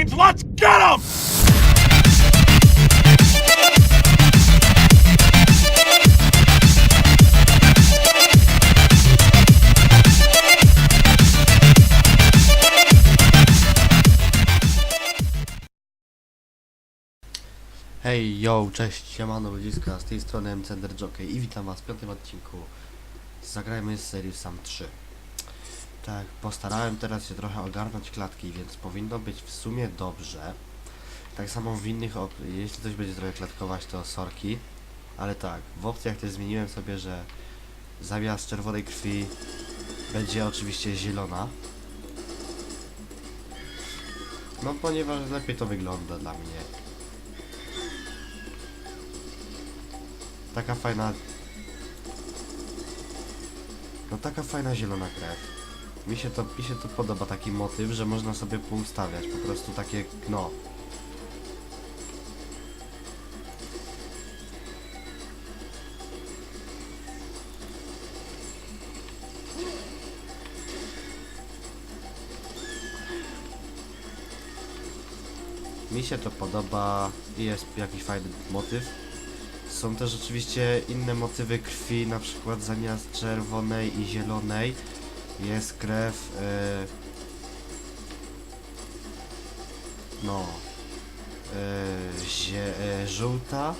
Marines, let's get them! Hej, yo, cześć, siemano ludziska, z tej strony Mcender Jockey i witam was w piątym odcinku Zagrajmy z serii Sam 3 Tak, postarałem teraz się trochę ogarnąć klatki, więc powinno być w sumie dobrze. Tak samo w innych, jeśli coś będzie trochę klatkować to sorki. Ale tak, w opcjach też zmieniłem sobie, że zamiast czerwonej krwi będzie oczywiście zielona. No ponieważ lepiej to wygląda dla mnie. Taka fajna... No taka fajna zielona krew. Mi się to, mi się to podoba taki motyw, że można sobie poustawiać po prostu takie, no. Mi się to podoba i jest jakiś fajny motyw. Są też oczywiście inne motywy krwi, na przykład zamiast czerwonej i zielonej jest krew e, no e, zie, e, żółta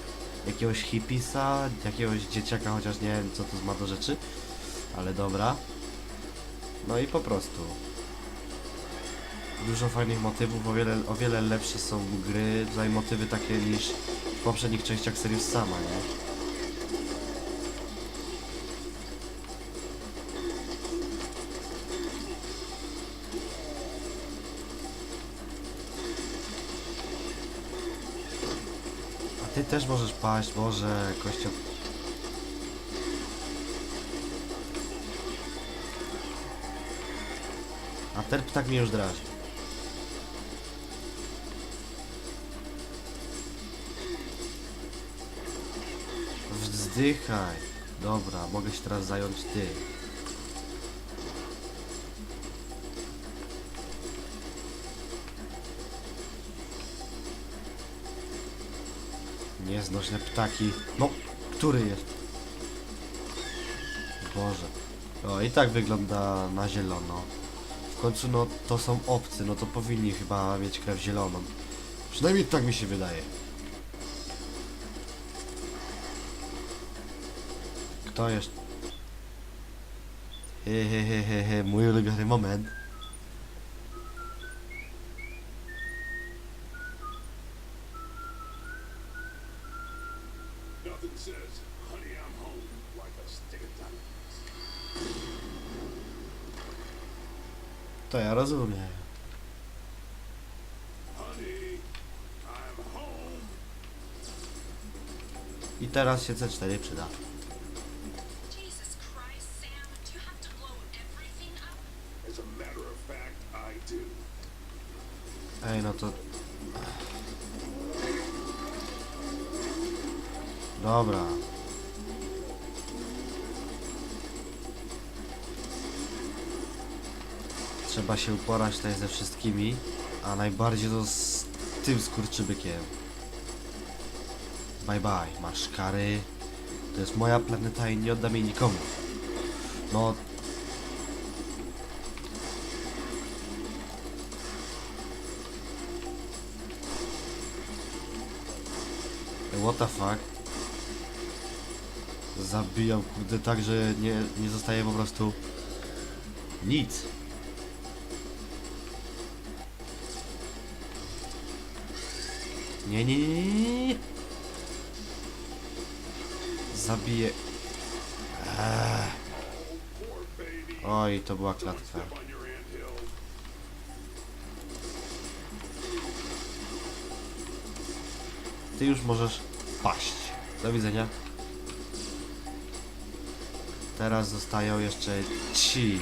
jakiegoś hipisa, jakiegoś dzieciaka, chociaż nie wiem co to ma do rzeczy, ale dobra. No i po prostu. Dużo fajnych motywów, o wiele, o wiele lepsze są gry, tutaj motywy takie niż w poprzednich częściach serii sama, nie? Też możesz paść, Boże, kościół. A ten ptak mnie już drażni. Wzdychaj. Dobra, mogę się teraz zająć ty. Nieznośne ptaki. No, który jest? Boże. O, i tak wygląda na zielono. W końcu, no, to są obcy, no to powinni chyba mieć krew zieloną. Przynajmniej tak mi się wydaje. Kto jest? He, he, he, he, he, mój ulubiony moment. To ja rozumiem. I teraz się C4 przyda. Jesus Christ, Sam, do Trzeba się uporać tutaj ze wszystkimi, a najbardziej to z tym skurczybykiem. Bye bye, masz kary. To jest moja planeta i nie oddam jej nikomu. No, What the fuck? Zabijam kurde tak, że nie, nie zostaje po prostu nic. Nie, nie, nie, nie. Zabiję. Eee. Oj, to była klatka. Ty już możesz paść. Do widzenia. Teraz zostają jeszcze ci.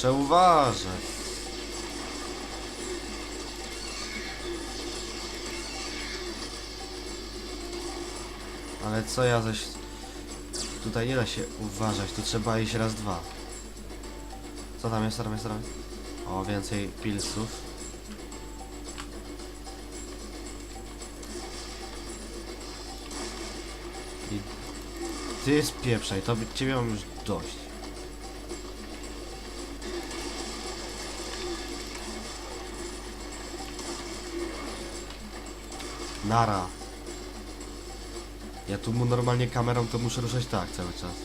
muszę uważać. Ale co ja zaś... Tutaj nie da się uważać, tu trzeba iść raz, dwa. Co tam jest, tam jest, tam jest? O, więcej pilsów. I ty spieprzaj, to by ciebie mam już dość. Nara. Ja tu mu normalnie kamerą to muszę ruszać tak cały czas.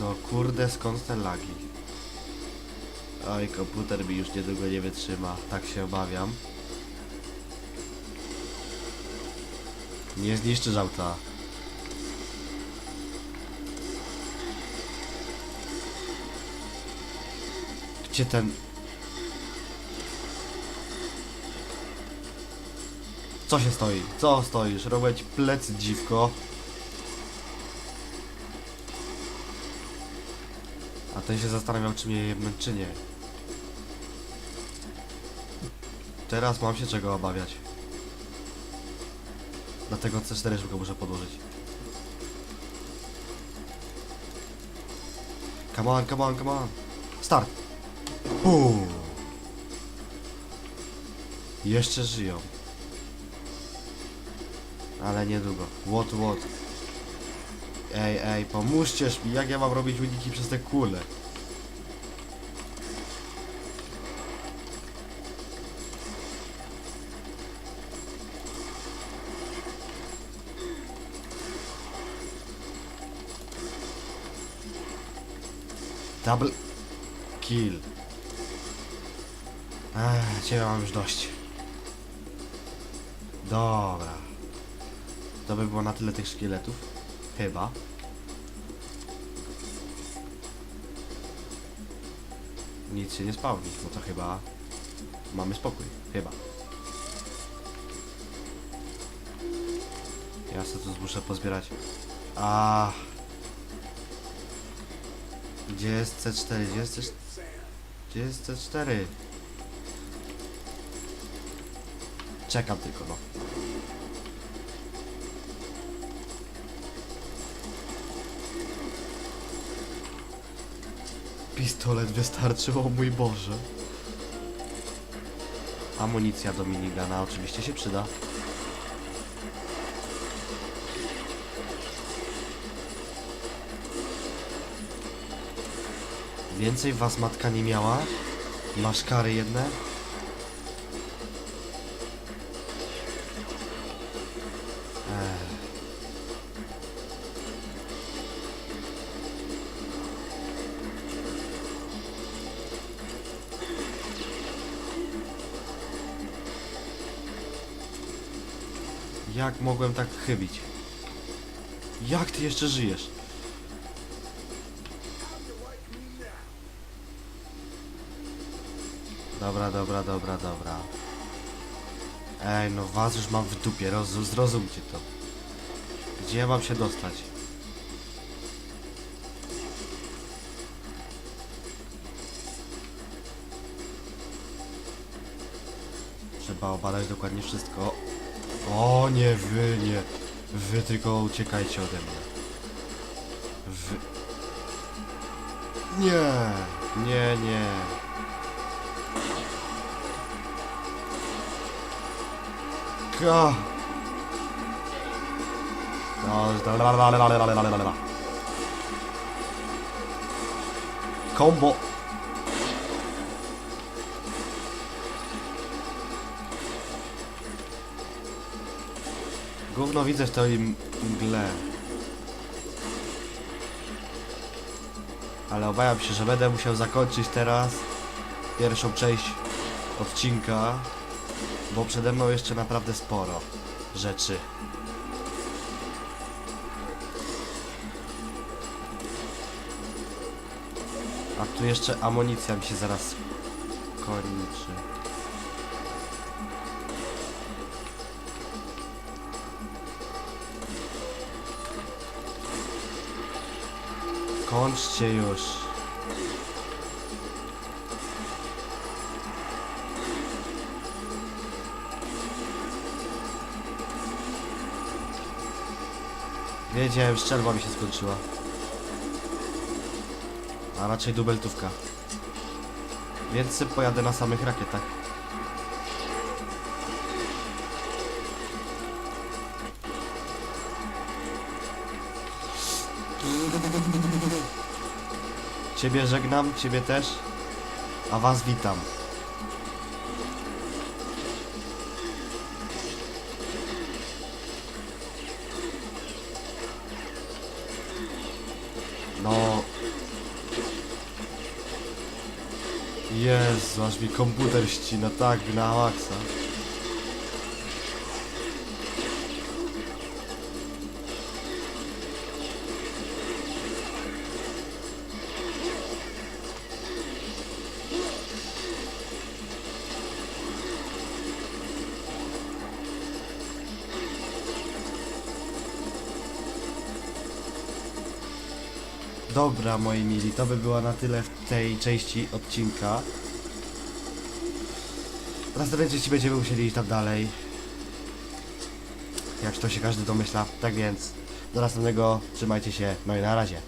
No kurde, skąd te lagi? Oj, komputer mi już niedługo nie wytrzyma, tak się obawiam. Nie zniszczysz auta. Gdzie ten... Co się stoi? Co stoisz? Robię plecy, dziwko. A ten się zastanawiał, czy mnie jebnąć, czy nie. Teraz mam się czego obawiać. Dlatego C4 szybko muszę podłożyć. Come on, come on, come on. Start. Boom. Jeszcze żyją. Ale niedługo. What, what? Ej, ej, pomóżcież mi, jak ja mam robić uniki przez te kule? Double kill. Ech, ciebie mam już dość. Dobra. To by było na tyle tych szkieletów. Chyba. Nic się nie spawni, no to chyba mamy spokój. Chyba. Ja sobie tu muszę pozbierać. A. Gdzie jest C4? Gdzie jest C4? Gdzie jest C4? Czekam tylko, no. Pistolet wystarczył, o mój Boże. Amunicja do minigana oczywiście się przyda. Więcej was matka nie miała? Masz kary jedne? Jak mogłem tak chybić? Jak ty jeszcze żyjesz? Dobra, dobra, dobra, dobra. Ej, no was już mam w dupie, roz, zrozumcie to. Gdzie ja mam się dostać? Trzeba obadać dokładnie wszystko. O nie, wy nie. Wy tylko uciekajcie ode mnie. Wy... Nie, nie, nie. Ka. Combo. Gówno widzę w tej mgle. Ale obawiam się, że będę musiał zakończyć teraz pierwszą część odcinka, bo przede mną jeszcze naprawdę sporo rzeczy. A tu jeszcze amunicja mi się zaraz kończy. Kończcie już. Wiedziałem, szczelba mi się skończyła. A raczej dubeltówka. Więc pojadę na samych rakietach. Ciebie żegnam, ciebie też. A was witam. No. Jezu, aż mi komputer ścina, tak, na maksa. Dobra, moi mili, to by było na tyle w tej części odcinka. W następnej części będziemy musieli iść tam dalej. Jak to się każdy domyśla. Tak więc, do następnego, trzymajcie się, no i na razie.